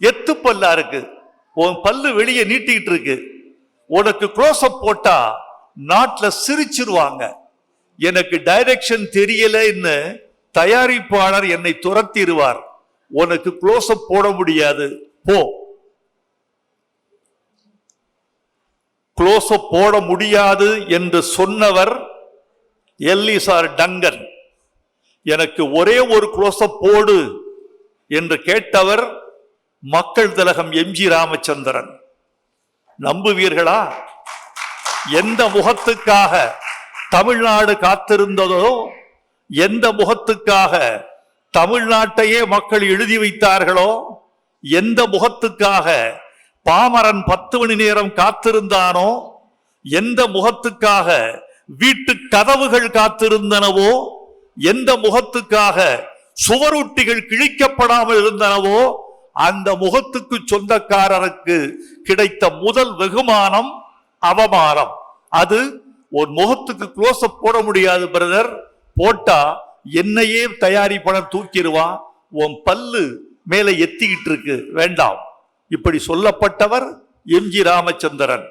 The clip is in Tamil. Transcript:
எத்து பல்லா இருக்கு. உன் பல்லு வெளியே நீட்டிக்கிட்டு இருக்கு. உனக்கு க்ளோஸ்அப் போட்டா நாட்டில் சிரிச்சிருவாங்க. எனக்கு டைரக்ஷன் தெரியலன்னு தயாரிப்பாளர் என்னை துரத்திடுவார். உனக்கு க்ளோஸ்அப் போட முடியாது. போ. க்ளோஸ்அப் போட முடியாது என்று சொன்னவர் எல்லிசார் டங்கன். எனக்கு ஒரே ஒரு க்ளோஸ்அப் போடு என்று கேட்டவர் மக்கள் திலகம் எம்ஜி ராமச்சந்திரன். நம்புவீர்களா? எந்த முகத்துக்காக தமிழ்நாடு காத்திருந்ததோ எந்த முகத்துக்காக தமிழ்நாட்டையே மக்கள் எழுதி வைத்தார்களோ எந்த முகத்துக்காக பாமரன் பத்து மணி நேரம் காத்திருந்தானோ எந்த முகத்துக்காக வீட்டு கதவுகள் காத்திருந்தனவோ எந்த முகத்துக்காக சுவரொட்டிகள் கிழிக்கப்படாமல் இருந்தனவோ அந்த முகத்துக்கு சொந்தக்காரருக்கு கிடைத்த முதல் வெகுமானம் அவமானம். அது ஒரு முகத்துக்கு க்ளோஸ் போட முடியாது பிரதர் போட்டா என்னையே தயாரிப்பாளர் தூக்கிடுவான் உன் பல்லு மேலே எத்திக்கிட்டு இருக்கு. வேண்டாம். இப்படி சொல்லப்பட்டவர் எம் ஜி ராமச்சந்திரன்.